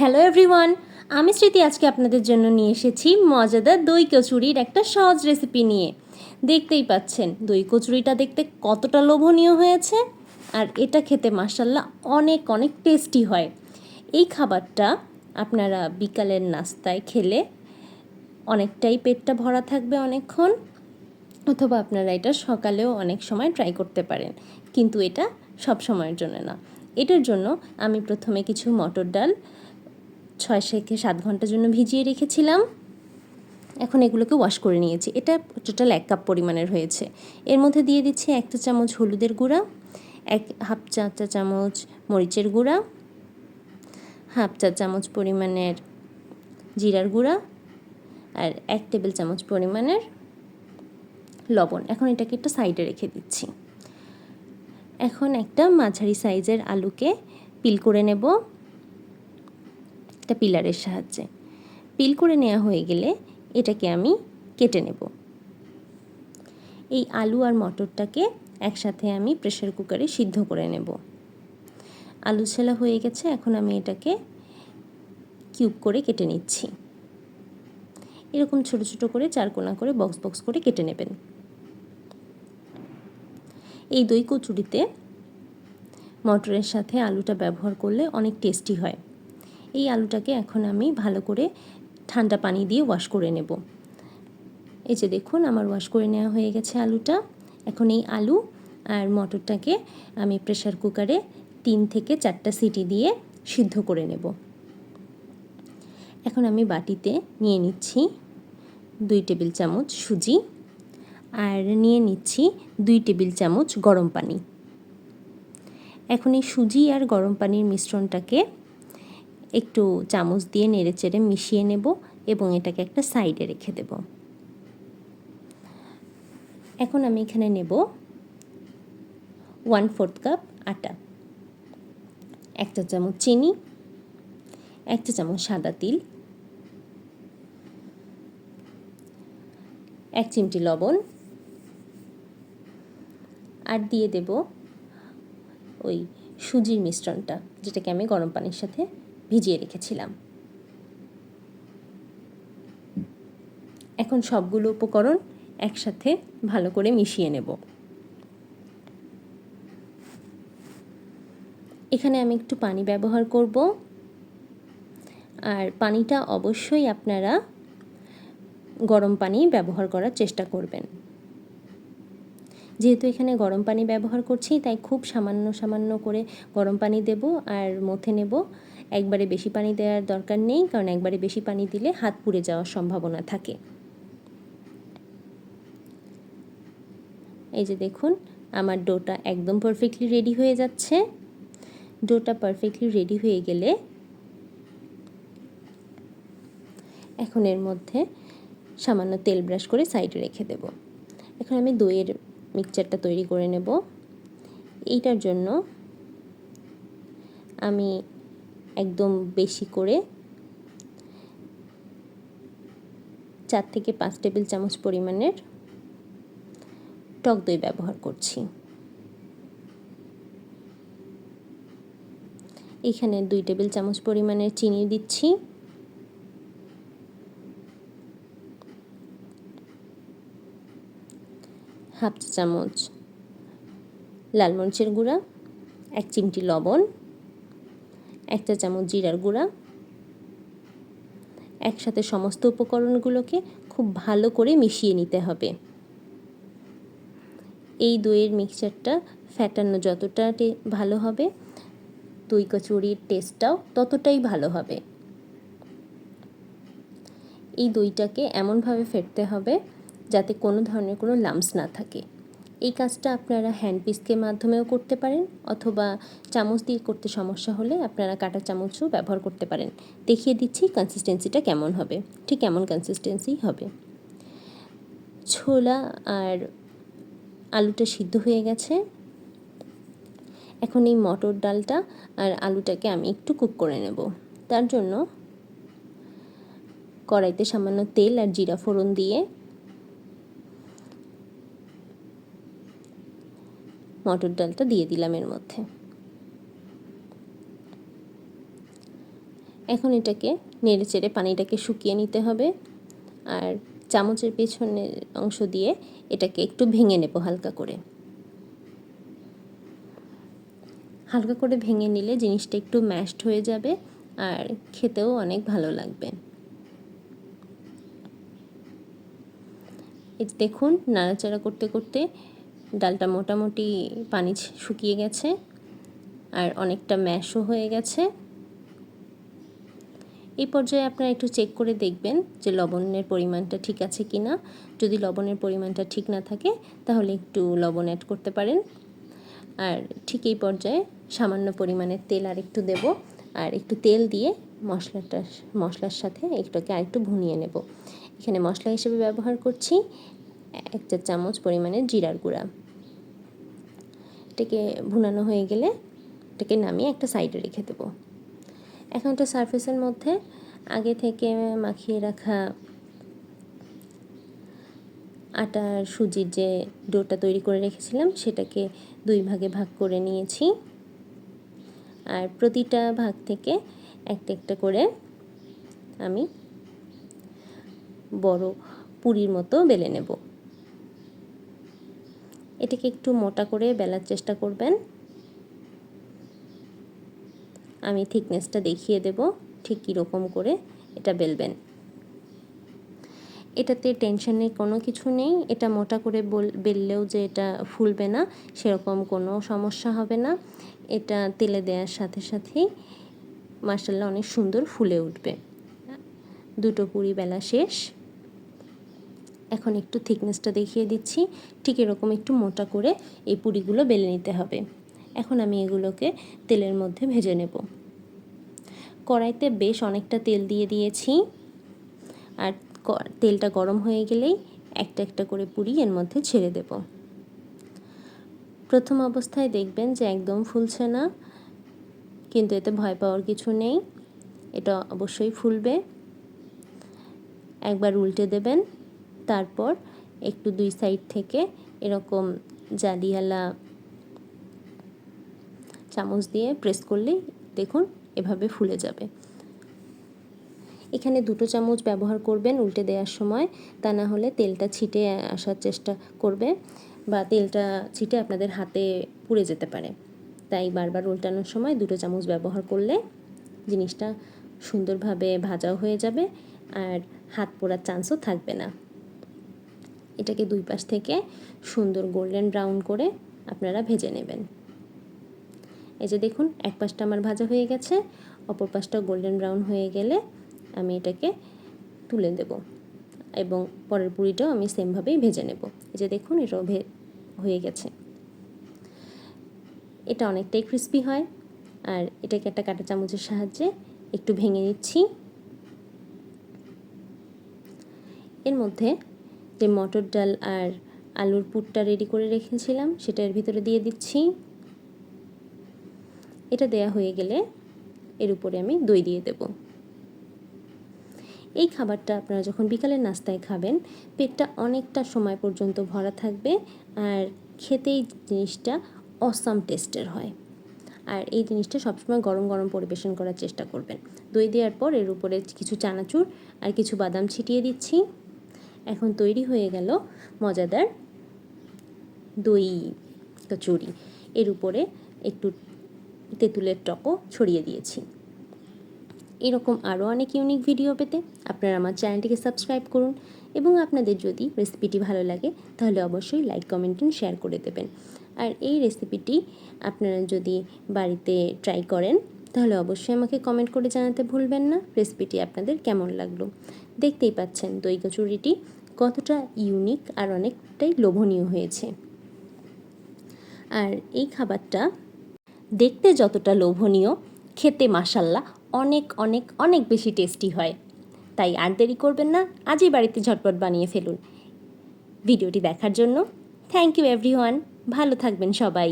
Hello everyone আমি স্মৃতি আজকে আপনাদের জন্য নিয়ে এসেছি মজাদার দই কচুরির একটা সহজ রেসিপি নিয়ে। দেখতেই পাচ্ছেন, দই কচুরিটা দেখতে কতটা লোভনীয় হয়েছে আর এটা খেতে মাসাল্লাহ অনেক অনেক টেস্টি হয়। এই খাবারটা আপনারা বিকালের নাস্তায় খেলে অনেকটাই পেটটা ভরা থাকবে অনেকক্ষণ, অথবা আপনারা এটা সকালেও অনেক সময় ট্রাই করতে পারেন। কিন্তু এটা সব সময়ের জন্য না। এটার জন্য আমি প্রথমে কিছু মটর ডাল ছয় থেকে সাত ঘণ্টার জন্য ভিজিয়ে রেখেছিলাম। এখন এগুলোকে ওয়াশ করে নিয়েছি। এটা টোটাল এক কাপ পরিমাণের হয়েছে। এর মধ্যে দিয়ে দিচ্ছি একটা চামচ হলুদের গুঁড়া, এক হাফ চা চা চামচ মরিচের গুঁড়া, হাফ চা চামচ পরিমাণের জিরার গুঁড়া আর এক টেবিল চামচ পরিমাণের লবণ। এখন এটাকে একটা সাইডে রেখে দিচ্ছি। এখন একটা মাঝারি সাইজের আলুকে পিল করে নেব। একটা পিলারের সাহায্যে। পিল করে নেওয়া হয়ে গেলে এটাকে আমি কেটে নেব। এই আলু আর মটরটাকে একসাথে আমি প্রেশার কুকারে সিদ্ধ করে নেব। আলু ছেলা হয়ে গেছে, এখন আমি এটাকে কিউব করে কেটে নিচ্ছি। এরকম ছোট ছোট করে চারকোনা করে বক্স বক্স করে কেটে নেবেন। এই দই কচুরিতে মটরের সাথে আলুটা ব্যবহার করলে অনেক টেস্টি হয়। এই আলুটাকে এখন আমি ভালো করে ঠান্ডা পানি দিয়ে ওয়াশ করে নেব। এই যে দেখুন, আমার ওয়াশ করে নেওয়া হয়ে গেছে আলুটা। এখন এই আলু আর মটরটাকে আমি প্রেশার কুকারে তিন থেকে চারটা সিটি দিয়ে সিদ্ধ করে নেব। এখন আমি বাটিতে নিয়ে নিচ্ছি দুই টেবিল চামচ সুজি আর নিয়ে নিচ্ছি দুই টেবিল চামচ গরম পানি। এখন এই সুজি আর গরম পানির মিশ্রণটাকে একটু চামচ দিয়ে নেড়ে চেড়ে মিশিয়ে নেব এবং এটাকে একটা সাইডে রেখে দেব। এখন আমি এখানে নেব ওয়ান ফোর্থ কাপ আটা, একটা চামচ চিনি, একটা চামচ সাদা তিল, এক চিমটি লবণ, আর দিয়ে দেব ওই সুজির মিশ্রণটা, যেটাকে আমি গরম পানির সাথে ভিজিয়ে রেখেছিলাম। এখন সবগুলো উপকরণ একসাথে ভালো করে মিশিয়ে নেব। এখানে আমি একটু পানি ব্যবহার করব। আর পানিটা অবশ্যই আপনারা গরম পানি ব্যবহার করার চেষ্টা করবেন। যেহেতু এখানে গরম পানি ব্যবহার করছি, তাই খুব সামান্য সামান্য করে গরম পানি দেব আর মথে নেব। একবারে বেশি পানি দেওয়ার দরকার নেই, কারণ একবারে বেশি পানি দিলে হাত পুড়ে যাওয়ার সম্ভাবনা থাকে। এই যে দেখুন, আমার ডোটা একদম পারফেক্টলি রেডি হয়ে যাচ্ছে। ডোটা পারফেক্টলি রেডি হয়ে গেলে এখন এর মধ্যে সামান্য তেল ব্রাশ করে সাইডে রেখে দেব। এখন আমি দইয়ের মিক্সচারটা তৈরি করে নেব। এইটার জন্য আমি একদম বেশি করে চার থেকে পাঁচ টেবিল চামচ পরিমাণের টক দই ব্যবহার করছি। এখানে দুই টেবিল চামচ পরিমাণের চিনি দিচ্ছি। হাফ চামচ লাল মরিচের গুঁড়া, এক চিমটি লবণ এক চা চামচ জিরার গুঁড়া, একসাথে সমস্ত উপকরণগুলোকে খুব ভালো করে মিশিয়ে নিতে হবে। এই দইয়ের মিক্সচারটা ফ্যাটানো যতটা ভালো হবে, দই কচুরির টেস্টটাও ততটাই ভালো হবে। এই দইটাকে এমনভাবে ফেটতে হবে যাতে কোনো ধরনের কোনো লামস না থাকে। এই কাজটা আপনারা হ্যান্ড পিসকের মাধ্যমেও করতে পারেন অথবা চামচ দিয়ে করতে সমস্যা হলে আপনারা কাটা চামচও ব্যবহার করতে পারেন। দেখিয়ে দিচ্ছি কনসিস্টেন্সিটা কেমন হবে। ঠিক এমন কনসিস্টেন্সি হবে। ছোলা আর আলুটা সিদ্ধ হয়ে গেছে। এখন এই মটর ডালটা আর আলুটাকে আমি একটু কুক করে নেব। তার জন্য কড়াইতে সামান্য তেল আর জিরা ফোড়ন দিয়ে মটর ডালটা দিয়ে দিলাম এর মধ্যে। এখন এটাকে নেড়ে চেড়ে পানিটাকে শুকিয়ে নিতে হবে আর চামচের পেছনের অংশ দিয়ে এটাকে একটু ভেঙে নেব হালকা করে। হালকা করে ভেঙে নিলে জিনিসটা একটু ম্যাশড হয়ে যাবে আর খেতেও অনেক ভালো লাগবে। দেখুন, নাড়াচাড়া করতে করতে ডালটা মোটামুটি পানি শুকিয়ে গেছে আর অনেকটা ম্যাশও হয়ে গেছে। এই পর্যায়ে আপনারা একটু চেক করে দেখবেন যে লবণের পরিমাণটা ঠিক আছে কি না যদি লবণের পরিমাণটা ঠিক না থাকে, তাহলে একটু লবণ অ্যাড করতে পারেন। আর ঠিক এই পর্যায়ে সামান্য পরিমাণের তেল আর একটু দেব আর একটু তেল দিয়ে মশলাটা, মশলার সাথে একটুকে আরেকটু ভুনিয়ে নেব। এখানে মশলা হিসেবে ব্যবহার করছি এক চা চামচ পরিমাণের জিরার গুঁড়া। এটাকে ভুনানো হয়ে গেলে এটাকে নামিয়ে একটা সাইডে রেখে দেবো। এখন একটা সারফেসের মধ্যে আগে থেকে মাখিয়ে রাখা আটার সুজির যে ডোটা তৈরি করে রেখেছিলাম, সেটাকে দুই ভাগে ভাগ করে নিয়েছি। আর প্রতিটা ভাগ থেকে একটা একটা করে আমি বড় পুরীর মতো বেলে নেব। এটাকে একটু মোটা করে বেলার চেষ্টা করবেন। আমি থিকনেসটা দেখিয়ে দেব, ঠিক কীরকম করে এটা বেলবেন। এটাতে টেনশনের কোনো কিছু নেই, এটা মোটা করে বেললেও যে এটা ফুলবে না, সেরকম কোনো সমস্যা হবে না। এটা তেলে দেওয়ার সাথে সাথেই মার্শাল্লাহ অনেক সুন্দর ফুলে উঠবে। দুটো পুরি বেলা শেষ। এখন একটু থিকনেসটা দেখিয়ে দিচ্ছি। ঠিক এরকম একটু মোটা করে এই পুরিগুলো বেলে নিতে হবে। এখন আমি এগুলোকে তেলের মধ্যে ভেজে নেব। কড়াইতে বেশ অনেকটা তেল দিয়ে দিয়েছি। আর তেলটা গরম হয়ে গেলেই একটা একটা করে পুরি এর মধ্যে ছেড়ে দেব। প্রথম অবস্থায় দেখবেন যে একদম ফুলছে না, কিন্তু এতে ভয় পাওয়ার কিছু নেই। এটা অবশ্যই ফুলবে। একবার উল্টে দেবেন। তারপর একটু দুই সাইড থেকে এরকম জালিয়ালা চামচ দিয়ে প্রেস করলেই দেখুন এভাবে ফুলে যাবে। এখানে দুটো চামচ ব্যবহার করবেন উল্টে দেওয়ার সময়। তা না হলে তেলটা ছিটে আসার চেষ্টা করবে বা তেলটা ছিটে আপনাদের হাতে পুড়ে যেতে পারে। তাই বারবার উল্টানোর সময় দুটো চামচ ব্যবহার করলে জিনিসটা সুন্দরভাবে ভাজাও হয়ে যাবে আর হাত পোড়ার চান্সও থাকবে না। এটাকে দুই পাশ থেকে সুন্দর গোল্ডেন ব্রাউন করে আপনারা ভেজে নেবেন। এই যে দেখুন, এক পাশটা আমার ভাজা হয়ে গেছে, অপর পাশটা গোল্ডেন ব্রাউন হয়ে গেলে আমি এটাকে তুলে দেব এবং পরের পুরিটাও আমি সেমভাবেই ভেজে নেব। এই যে দেখুন, এটাও ভে হয়ে গেছে। এটা অনেকটাই ক্রিস্পি হয় আর এটাকে একটা কাঁটা চামচের সাহায্যে একটু ভেঙে নিচ্ছি। এর মধ্যে যে মটর ডাল আর আলুর পুরটা রেডি করে রেখেছিলাম, সেটা এর ভিতরে দিয়ে দিচ্ছি। এটা দেয়া হয়ে গেলে এর উপরে আমি দই দিয়ে দেব। এই খাবারটা আপনারা যখন বিকালের নাস্তায় খাবেন, পেটটা অনেকটা সময় পর্যন্ত ভরা থাকবে আর খেতেই জিনিসটা অসাম টেস্টের হয়। আর এই জিনিসটা সবসময় গরম গরম পরিবেশন করার চেষ্টা করবেন। দই দেওয়ার পর এর উপরে কিছু চানাচুর আর কিছু বাদাম ছিটিয়ে দিচ্ছি। এখন তৈরি হয়ে গেল মজাদার দই কচুরি। এর উপরে একটু তেঁতুলের টকও ছড়িয়ে দিয়েছি। এরকম আরও অনেক ইউনিক ভিডিও পেতে আপনারা আমার চ্যানেলটিকে সাবস্ক্রাইব করুন এবং আপনাদের যদি রেসিপিটি ভালো লাগে, তাহলে অবশ্যই লাইক কমেন্ট শেয়ার করে দেবেন। আর এই রেসিপিটি আপনারা যদি বাড়িতে ট্রাই করেন, তাহলে অবশ্যই আমাকে কমেন্ট করে জানাতে ভুলবেন না। রেসিপিটি আপনাদের কেমন লাগল? দেখতেই পাচ্ছেন দই কচুরিটি কতটা ইউনিক আর অনেকটাই লোভনীয় হয়েছে। আর এই খাবারটা দেখতে যতটা লোভনীয়, খেতে মাসাল্লা অনেক অনেক অনেক বেশি টেস্টি হয়। তাই আর দেরি করবেন না, আজই বাড়িতে ঝটপট বানিয়ে ফেলুন। ভিডিওটি দেখার জন্য থ্যাংক ইউ এভরিওয়ান ভালো থাকবেন সবাই।